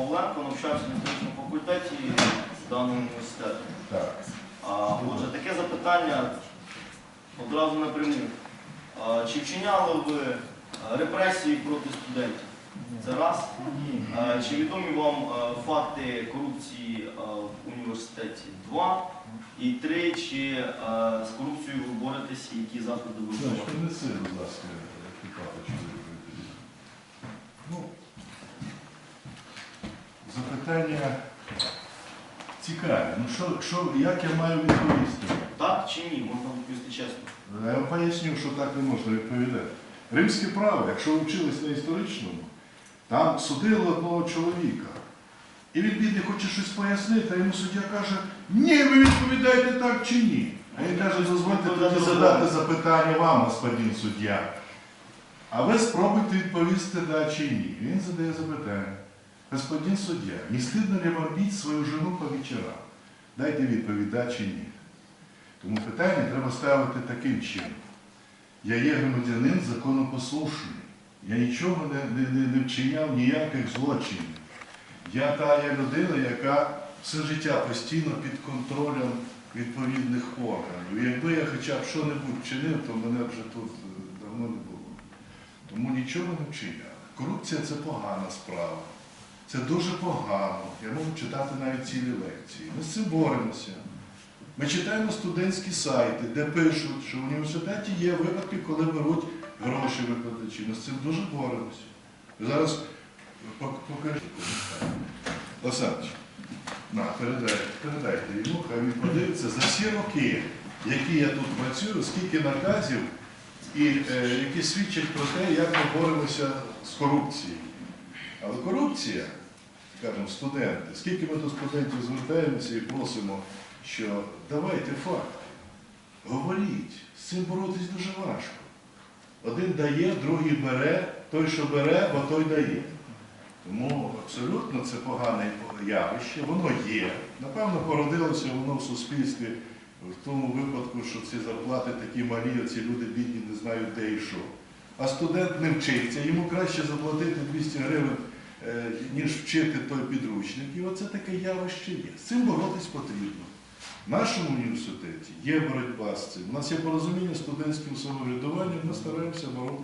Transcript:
Павленко, навчався на історичному факультеті даного університету. Так. А, Отже, таке запитання одразу напряму. А, Чи вчиняли ви репресії проти студентів? Це раз. А, Чи відомі вам а, факти корупції а, в університеті? Два. І три. Чи а, з корупцією ви боретеся, які заходи ви вживаєте? принеси, будь ласка, піпаточку. Ну, запитання цікаві. Ну, що, що, як я маю відповісти? Так чи ні? Можна відповісти чесно. Я вам поясню, що так не можна відповідати. Римське право, якщо ви вчились на історичному, там судили одного чоловіка. І він бідний хоче щось пояснити, а йому суддя каже, ні, ви відповідаєте так чи ні. А він каже, дозвольте тоді задати запитання вам, господин суддя. А ви спробуйте відповісти да чи ні. Він задає запитання. Господин суддя, не стидно ли вам бить свою жену по вечорам? Дайте відповідь, да чи ні. Тому питання треба ставити таким чином. Я є громадянин законопослушний. Я нічого не, не, не, не вчиняв ніяких злочинів. Я та є людина, яка все життя постійно під контролем відповідних органів. Якби я хоча б що-небудь вчинив, то мене вже тут е, давно не було. Тому нічого не вчиняв. Корупція це погана справа. Це дуже погано. Я можу читати навіть цілі лекції. Ми з цим боремося. Ми читаємо студентські сайти, де пишуть, що в університеті є випадки, коли беруть гроші викладачі. Ми з цим дуже боремося. Зараз пок- покажіть. Олександрович, на, передайте, передайте йому, хай він подивиться за всі роки, які я тут працюю, скільки наказів, і е, які свідчать про те, як ми боремося з корупцією. Але корупція, скажімо, студенти, скільки ми до студентів звертаємося і просимо, що давайте факти, говоріть, з цим боротись дуже важко. Один дає, другий бере, той, що бере, бо той дає. Тому абсолютно це погане явище, воно є. Напевно, породилося воно в суспільстві в тому випадку, що ці зарплати такі малі, а ці люди бідні не знають де і що. А студент не вчиться, йому краще заплатити 200 гривень, е, ніж вчити той підручник. І оце таке явище є. З цим боротись потрібно. В нашому університеті є боротьба з цим. У нас є порозуміння з студентським самоврядуванням, ми стараємося боротися.